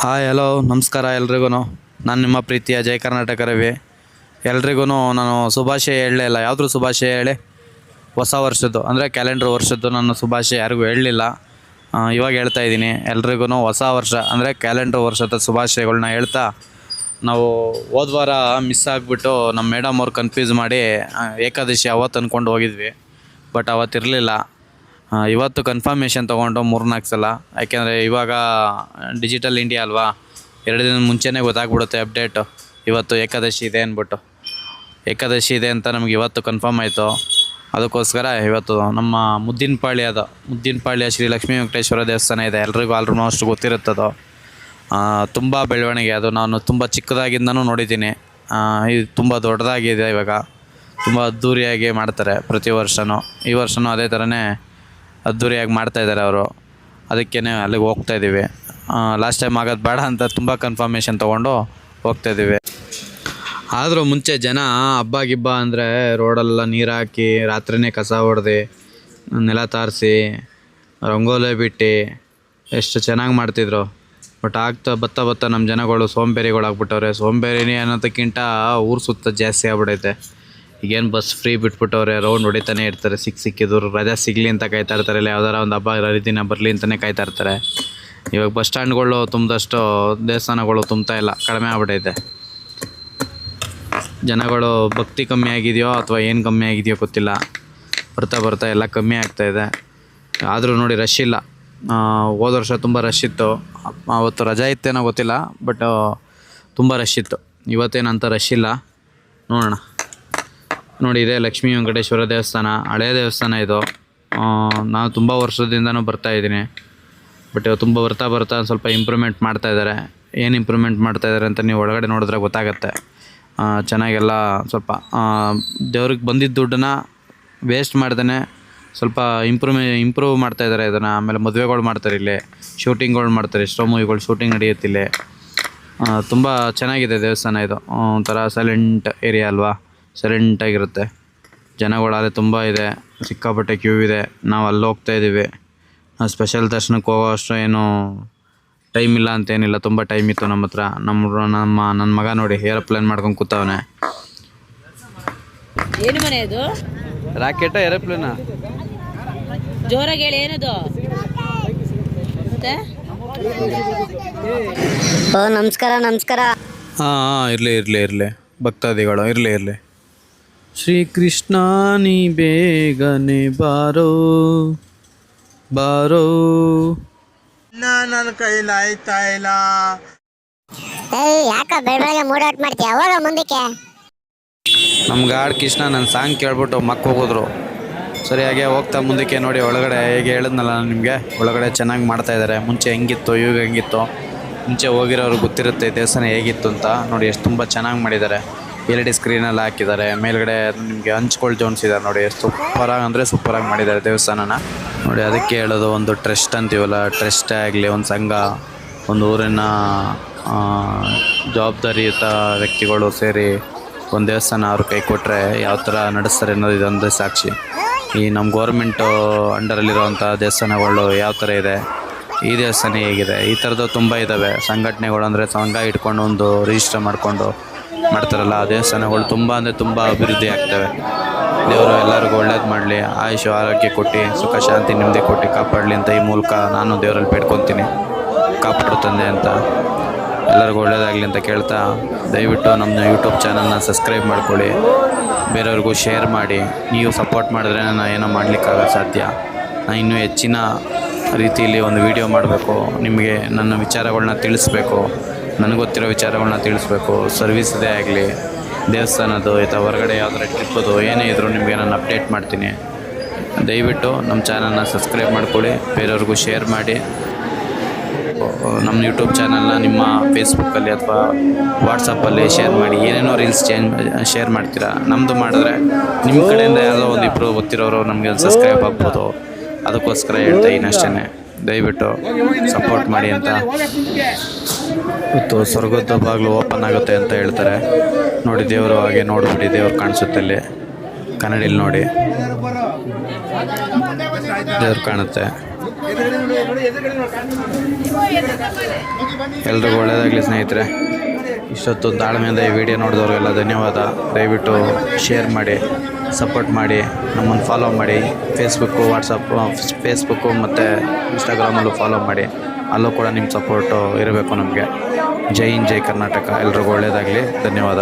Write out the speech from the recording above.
Hi hello ನಮಸ್ಕಾರ ಎಲ್ರಿಗೂ. ನಾನು ನಿಮ್ಮ ಪ್ರೀತಿಯ ಜಯ ಕರ್ನಾಟಕ ರವಿ. ಎಲ್ರಿಗೂ ನಾನು ಶುಭಾಶಯ ಹೇಳಲೇ ಇಲ್ಲ. ಯಾವ್ದು ಶುಭಾಶಯ ಹೇಳಿ. ಹೊಸ ವರ್ಷದ್ದು, ಅಂದರೆ ಕ್ಯಾಲೆಂಡ್ರ್ ವರ್ಷದ್ದು ನಾನು ಶುಭಾಶಯ ಯಾರಿಗೂ ಹೇಳಲಿಲ್ಲ. ಇವಾಗ ಹೇಳ್ತಾ ಇದ್ದೀನಿ. ಎಲ್ರಿಗೂ ಹೊಸ ವರ್ಷ, ಅಂದರೆ ಕ್ಯಾಲೆಂಡ್ರ್ ವರ್ಷದ ಶುಭಾಶಯಗಳನ್ನ ಹೇಳ್ತಾ ನಾವು ಹೋದ ವಾರ ಮಿಸ್ ಆಗಿಬಿಟ್ಟು ನಮ್ಮ ಮೇಡಮ್ ಅವ್ರು ಕನ್ಫ್ಯೂಸ್ ಮಾಡಿ ಏಕಾದಶಿ ಅವತ್ತು ಅಂದ್ಕೊಂಡು ಹೋಗಿದ್ವಿ. ಬಟ್ ಅವತ್ತಿರಲಿಲ್ಲ. ಇವತ್ತು ಕನ್ಫರ್ಮೇಷನ್ ತೊಗೊಂಡು ಮೂರ್ನಾಲ್ಕು ಸಲ. ಯಾಕೆಂದರೆ ಇವಾಗ ಡಿಜಿಟಲ್ ಇಂಡಿಯಾ ಅಲ್ವಾ? ಎರಡು ದಿನ ಮುಂಚೆನೇ ಗೊತ್ತಾಗ್ಬಿಡುತ್ತೆ ಅಪ್ಡೇಟು ಇವತ್ತು ಏಕಾದಶಿ ಇದೆ ಅಂದ್ಬಿಟ್ಟು. ಏಕಾದಶಿ ಇದೆ ಅಂತ ನಮಗೆ ಇವತ್ತು ಕನ್ಫರ್ಮ್ ಆಯಿತು. ಅದಕ್ಕೋಸ್ಕರ ಇವತ್ತು ನಮ್ಮ ಮುದ್ದಿನಪಾಳ್ಯದ ಮುದ್ದಿನಪಾಳ್ಯ ಶ್ರೀ ಲಕ್ಷ್ಮೀ ವೆಂಕಟೇಶ್ವರ ದೇವಸ್ಥಾನ ಇದೆ. ಎಲ್ರಿಗೂ ಅಷ್ಟು ಗೊತ್ತಿರುತ್ತದು ತುಂಬ ಬೆಳವಣಿಗೆ ಅದು. ನಾನು ತುಂಬ ಚಿಕ್ಕದಾಗಿಂದನೂ ನೋಡಿದ್ದೀನಿ. ಇದು ತುಂಬ ದೊಡ್ಡದಾಗಿದೆ ಇವಾಗ. ತುಂಬ ಅದ್ಧೂರಿಯಾಗಿ ಮಾಡ್ತಾರೆ ಪ್ರತಿ ವರ್ಷವೂ ಈ ವರ್ಷವೂ ಅದೇ ಥರನೇ ಅದ್ಧೂರಿಯಾಗಿ ಮಾಡ್ತಾಯಿದ್ದಾರೆ ಅವರು. ಅದಕ್ಕೇ ಅಲ್ಲಿಗೆ ಹೋಗ್ತಾ ಇದ್ದೀವಿ. ಲಾಸ್ಟ್ ಟೈಮ್ ಆಗೋದು ಬೇಡ ಅಂತ ತುಂಬ ಕನ್ಫರ್ಮೇಷನ್ ತೊಗೊಂಡು ಹೋಗ್ತಾ ಇದ್ದೀವಿ. ಆದರೂ ಮುಂಚೆ ಜನ ಹಬ್ಬ ಗಿಬ್ಬ ಅಂದರೆ ರೋಡೆಲ್ಲ ನೀರು ಹಾಕಿ ರಾತ್ರಿನೇ ಕಸ ಹೊಡೆದು ನೆಲ ತಾರಿಸಿ, ರಂಗೋಲೆ ಬಿಟ್ಟು ಎಷ್ಟು ಚೆನ್ನಾಗಿ ಮಾಡ್ತಿದ್ರು. ಬಟ್ ಆಗ್ತಾ ಬತ್ತಾ ಬತ್ತಾ ನಮ್ಮ ಜನಗಳು ಸೋಂಬೇರಿಗಳಾಗ್ಬಿಟ್ಟವ್ರೆ. ಸೋಂಬೇರಿನೇ ಅನ್ನೋದಕ್ಕಿಂತ ಊರು ಸುತ್ತ ಜಾಸ್ತಿ ಆಗ್ಬಿಡೈತೆ. ಈಗೇನು ಬಸ್ ಫ್ರೀ ಬಿಟ್ಬಿಟ್ಟವ್ರೆ ರೌಂಡ್ ಹೊಡಿತಾನೆ ಇರ್ತಾರೆ. ಸಿಕ್ಕ ಸಿಕ್ಕಿದ್ರು ರಜಾ ಸಿಗಲಿ ಅಂತ ಕಾಯ್ತಾ ಇರ್ತಾರೆ. ಇಲ್ಲ, ಯಾವ್ದಾರ ಒಂದು ಹಬ್ಬ, ಹರಿದಿನ ಬರಲಿ ಅಂತಲೇ ಕಾಯ್ತಾ ಇರ್ತಾರೆ. ಇವಾಗ ಬಸ್ ಸ್ಟ್ಯಾಂಡ್ಗಳು ತುಂಬಿದಷ್ಟು ದೇವಸ್ಥಾನಗಳು ತುಂಬ್ತಾ ಇಲ್ಲ. ಕಡಿಮೆ ಆಗ್ಬಿಟ್ಟೈತೆ. ಜನಗಳು ಭಕ್ತಿ ಕಮ್ಮಿ ಆಗಿದೆಯೋ ಅಥವಾ ಏನು ಕಮ್ಮಿ ಆಗಿದೆಯೋ ಗೊತ್ತಿಲ್ಲ. ಬರ್ತಾ ಬರ್ತಾ ಎಲ್ಲ ಕಮ್ಮಿ ಆಗ್ತಾ ಇದೆ. ಆದರೂ ನೋಡಿ ರಶ್ ಇಲ್ಲ. ಹೋದ ವರ್ಷ ತುಂಬ ರಶ್ ಇತ್ತು. ಅವತ್ತು ರಜಾ ಇತ್ತೇನೋ ಗೊತ್ತಿಲ್ಲ ಬಟ್ ತುಂಬ ರಶ್ ಇತ್ತು. ಇವತ್ತೇನಂತ ರಶ್ ಇಲ್ಲ. ನೋಡೋಣ. ನೋಡಿ, ಇದೆ ಲಕ್ಷ್ಮೀ ವೆಂಕಟೇಶ್ವರ ದೇವಸ್ಥಾನ. ಹಳೆಯ ದೇವಸ್ಥಾನ ಇದು. ನಾನು ತುಂಬ ವರ್ಷದಿಂದನೂ ಬರ್ತಾ ಇದ್ದೀನಿ. ಬಟ್ ತುಂಬ ಬರ್ತಾ ಬರ್ತಾ ಸ್ವಲ್ಪ ಇಂಪ್ರೂವ್ಮೆಂಟ್ ಮಾಡ್ತಾ ಇದ್ದಾರೆ. ಏನು ಇಂಪ್ರೂವ್ಮೆಂಟ್ ಮಾಡ್ತಾ ಇದ್ದಾರೆ ಅಂತ ನೀವು ಒಳಗಡೆ ನೋಡಿದ್ರೆ ಗೊತ್ತಾಗತ್ತೆ. ಚೆನ್ನಾಗೆಲ್ಲ ಸ್ವಲ್ಪ ದೇವ್ರಿಗೆ ಬಂದಿದ್ದ ದುಡ್ಡನ್ನ ವೇಸ್ಟ್ ಮಾಡ್ದೇ ಸ್ವಲ್ಪ ಇಂಪ್ರೂವ್ ಇಂಪ್ರೂವ್ ಮಾಡ್ತಾ ಇದ್ದಾರೆ ಇದನ್ನು. ಆಮೇಲೆ ಮದುವೆಗಳು ಮಾಡ್ತಾರೆ ಇಲ್ಲಿ. ಶೂಟಿಂಗ್ಗಳು ಮಾಡ್ತಾರೆ. ಎಷ್ಟೋ ಮೂವಿಗಳು ಶೂಟಿಂಗ್ ನಡೆಯುತ್ತಿಲ್ಲ ತುಂಬ ಚೆನ್ನಾಗಿದೆ ದೇವಸ್ಥಾನ ಇದು. ಒಂಥರ ಸೈಲೆಂಟ್ ಏರಿಯಾ ಅಲ್ವಾ? ಸೈಲೆಂಟಾಗಿರುತ್ತೆ ಜನಗಳಾದರೆ ತುಂಬ ಇದೆ. ಸಿಕ್ಕಾಪಟ್ಟೆ ಕ್ಯೂ ಇದೆ. ನಾವು ಅಲ್ಲಿ ಹೋಗ್ತಾ ಇದ್ದೀವಿ ಸ್ಪೆಷಲ್ ದರ್ಶನಕ್ಕೆ ಹೋಗೋ ಅಷ್ಟು ಏನು ಟೈಮ್ ಇಲ್ಲ ಅಂತೇನಿಲ್ಲ. ತುಂಬ ಟೈಮ್ ಇತ್ತು ನಮ್ಮ ಹತ್ರ. ನಮ್ಮ ನಮ್ಮ ನನ್ನ ಮಗ ನೋಡಿ ಏರೋಪ್ಲೇನ್ ಮಾಡ್ಕೊಂಡು ಕೂತವನೆ. ಏನು ಮನೆ ಅದು? ರಾಕೆಟ ಏರೋಪ್ಲೇನಾ ಜೋರಾಗಿ ಹೇಳಿ ಏನದು? ಓ ನಮಸ್ಕಾರ ನಮಸ್ಕಾರ. ಹಾಂ ಹಾಂ ಇರಲಿ ಇರಲಿ ಇರಲಿ. ಭಕ್ತಾದಿಗಳು ಇರಲಿ ಇರಲಿ. ಶ್ರೀಕೃಷ್ಣ ನೀ ಬೇಗನೆ ಬಾರೋ ಬಾರೋ. ನನ್ನ ಕೈಲಾಯ್ತಾ ಇಲ್ಲ. ಏಯ್ ಯಾಕ ಬೆಳಗ್ಗೆ ಮೂಡ್ ಔಟ್ ಮಾಡ್ತೀಯ? ಹೋಗ ಮುಂದಕ್ಕೆ. ನಮ್ಮ ಗಾಡ್ ಕೃಷ್ಣ ನನ್ನ ಸಾಂಗ್ ಕೇಳ್ಬಿಟ್ಟು ಮಕ್ಕ ಹೋಗಿದ್ರು. ಸರಿಯಾಗಿ ಹೋಗ್ತಾ ಮುಂದಕ್ಕೆ ನೋಡಿ ಒಳಗಡೆ ಹೇಗೆ ಹೇಳಿದ್ನಲ್ಲ ನಾನು ನಿಮಗೆ? ಒಳಗಡೆ ಚೆನ್ನಾಗಿ ಮಾಡ್ತಾ ಇದ್ದಾರೆ ಮುಂಚೆ ಹೆಂಗಿತ್ತು ಇವಾಗ ಹೆಂಗಿತ್ತು? ಮುಂಚೆ ಹೋಗಿರೋರು ಗೊತ್ತಿರುತ್ತೆ ದೇವಸ್ಥಾನ ಹೇಗಿತ್ತು ಅಂತ. ನೋಡಿ ಎಷ್ಟು ತುಂಬ ಚೆನ್ನಾಗಿ ಮಾಡಿದ್ದಾರೆ. ಎಲ್ ಇ ಡಿ ಸ್ಕ್ರೀನೆಲ್ಲ ಹಾಕಿದ್ದಾರೆ. ಮೇಲ್ಗಡೆ ನಿಮಗೆ ಹಂಚ್ಕೊಳ್ ಇದ್ದಾರೆ ನೋಡಿ. ಸೂಪರಾಗಿ ಅಂದರೆ ಸೂಪರಾಗಿ ಮಾಡಿದ್ದಾರೆ ದೇವಸ್ಥಾನನ. ನೋಡಿ, ಅದಕ್ಕೆ ಹೇಳೋದು ಒಂದು ಟ್ರಸ್ಟ್ ಅಂತೀವಲ್ಲ. ಟ್ರಸ್ಟೇ ಆಗಲಿ, ಒಂದು ಸಂಘ, ಒಂದು ಊರಿನ ಜವಾಬ್ದಾರಿಯುತ ವ್ಯಕ್ತಿಗಳು ಸೇರಿ ಒಂದು ದೇವಸ್ಥಾನ ಅವ್ರು ಕೈ ಕೊಟ್ಟರೆ ಯಾವ ಥರ ನಡೆಸ್ತಾರೆ ಅನ್ನೋದು ಇದೊಂದು ಸಾಕ್ಷಿ. ಈ ನಮ್ಮ ಗೌರ್ಮೆಂಟು ಅಂಡರಲ್ಲಿರುವಂಥ ದೇವಸ್ಥಾನಗಳು ಯಾವ ಥರ ಇದೆ? ಈ ದೇವಸ್ಥಾನ ಹೇಗಿದೆ? ಈ ಥರದ್ದು ತುಂಬ ಇದ್ದಾವೆ ಸಂಘಟನೆಗಳು ಅಂದರೆ ಸಂಘ ಇಟ್ಕೊಂಡು ಒಂದು ರಿಜಿಸ್ಟರ್ ಮಾಡಿಕೊಂಡು ಮಾಡ್ತಾರಲ್ಲ, ಆ ದೇವಸ್ಥಾನಗಳು ತುಂಬ ಅಂದರೆ ತುಂಬ ಅಭಿವೃದ್ಧಿ ಆಗ್ತವೆ. ದೇವರು ಎಲ್ಲರಿಗೂ ಒಳ್ಳೇದು ಮಾಡಲಿ, ಆಯುಷು, ಆರೋಗ್ಯ ಕೊಟ್ಟು, ಸುಖ, ಶಾಂತಿ ನೆಮ್ಮದಿ ಕೊಟ್ಟು ಕಾಪಾಡಲಿ ಅಂತ ಈ ಮೂಲಕ ನಾನು ದೇವರಲ್ಲಿ ಬೇಡ್ಕೊತೀನಿ. ಕಾಪಾಡು ತಂದೆ ಅಂತ. ಎಲ್ಲರಿಗೂ ಒಳ್ಳೇದಾಗಲಿ ಅಂತ ಕೇಳ್ತಾ, ದಯವಿಟ್ಟು ನಮ್ಮ ಯೂಟ್ಯೂಬ್ ಚಾನಲ್ನ ಸಬ್ಸ್ಕ್ರೈಬ್ ಮಾಡ್ಕೊಳ್ಳಿ. ಬೇರೆಯವ್ರಿಗೂ ಶೇರ್ ಮಾಡಿ. ನೀವು ಸಪೋರ್ಟ್ ಮಾಡಿದ್ರೆ ನಾನು ಏನೋ ಮಾಡಲಿಕ್ಕಾಗ ಸಾಧ್ಯ. ನಾನು ಇನ್ನೂ ಹೆಚ್ಚಿನ ರೀತಿಯಲ್ಲಿ ಒಂದು ವಿಡಿಯೋ ಮಾಡಬೇಕು. ನಿಮಗೆ ನನ್ನ ವಿಚಾರಗಳನ್ನ ತಿಳಿಸ್ಬೇಕು. ನನಗೆ ಗೊತ್ತಿರೋ ವಿಚಾರಗಳನ್ನ ತಿಳಿಸ್ಬೇಕು. ಸರ್ವಿಸ್ದೇ ಆಗಲಿ ದೇವಸ್ಥಾನದ್ದು ಅಥವಾ ಹೊರಗಡೆ ಯಾವ್ದಾರ ಟ್ರಿಪ್ಪದು ಏನೇ ಇದ್ದರೂ ನಿಮಗೆ ನಾನು ಅಪ್ಡೇಟ್ ಮಾಡ್ತೀನಿ. ದಯವಿಟ್ಟು ನಮ್ಮ ಚಾನಲ್ನ ಸಬ್ಸ್ಕ್ರೈಬ್ ಮಾಡ್ಕೊಳ್ಳಿ, ಬೇರೆಯವ್ರಿಗೂ ಶೇರ್ ಮಾಡಿ. ನಮ್ಮ ಯೂಟ್ಯೂಬ್ ಚಾನಲ್ನ ನಿಮ್ಮ ಫೇಸ್ಬುಕ್ಕಲ್ಲಿ ಅಥವಾ ವಾಟ್ಸಪ್ಪಲ್ಲಿ ಶೇರ್ ಮಾಡಿ. ಏನೇನೋ ರೀಲ್ಸ್ ಚೇಂಜ್ ಶೇರ್ ಮಾಡ್ತೀರಾ? ನಮ್ಮದು ಮಾಡಿದ್ರೆ ನಿಮ್ಮ ಕಡೆಯಿಂದ ಯಾವುದೋ ಒಂದು ಇಬ್ಬರು ಗೊತ್ತಿರೋರು ನಮಗೆ ಸಬ್ಸ್ಕ್ರೈಬ್ ಆಗ್ಬೋದು. ಅದಕ್ಕೋಸ್ಕರ ಹೇಳ್ತಾ ಇನ್ನಷ್ಟೇ ದಯವಿಟ್ಟು ಸಪೋರ್ಟ್ ಮಾಡಿ ಅಂತ. ಇವತ್ತು ಸ್ವರ್ಗದ ಬಾಗಿಲು ಓಪನ್ ಆಗುತ್ತೆ ಅಂತ ಹೇಳ್ತಾರೆ. ನೋಡಿ, ದೇವರು ಹಾಗೆ ನೋಡಿಬಿಡಿ, ದೇವ್ರು ಕಾಣಿಸುತ್ತೆ ಇಲ್ಲಿ. ಕನ್ನಡಿಲಿ ನೋಡಿ. ದೇವ್ರು ಕಾಣುತ್ತೆ. ಎಲ್ರಿಗೂ ಒಳ್ಳೆಯದಾಗಲಿ ಸ್ನೇಹಿತರೆ ಇಷ್ಟೊತ್ತು ತಾಳ್ಮೆಯಿಂದ ಈ ವಿಡಿಯೋ ನೋಡಿದವ್ರಿಗೆಲ್ಲ ಧನ್ಯವಾದ. ದಯವಿಟ್ಟು ಶೇರ್ ಮಾಡಿ ಸಪೋರ್ಟ್ ಮಾಡಿ, ನಮ್ಮನ್ನು ಫಾಲೋ ಮಾಡಿ ಫೇಸ್ಬುಕ್ಕು ವಾಟ್ಸಪ್ಪು ಫೇಸ್ಬುಕ್ಕು ಮತ್ತು ಇನ್ಸ್ಟಾಗ್ರಾಮಲ್ಲೂ ಫಾಲೋ ಮಾಡಿ. ಅಲ್ಲೂ ಕೂಡ ನಿಮ್ಮ ಸಪೋರ್ಟು ಇರಬೇಕು ನಮಗೆ. ಜೈ ಇನ್ ಜೈ ಕರ್ನಾಟಕ. ಎಲ್ರಿಗೂ ಒಳ್ಳೆಯದಾಗಲಿ ಧನ್ಯವಾದ.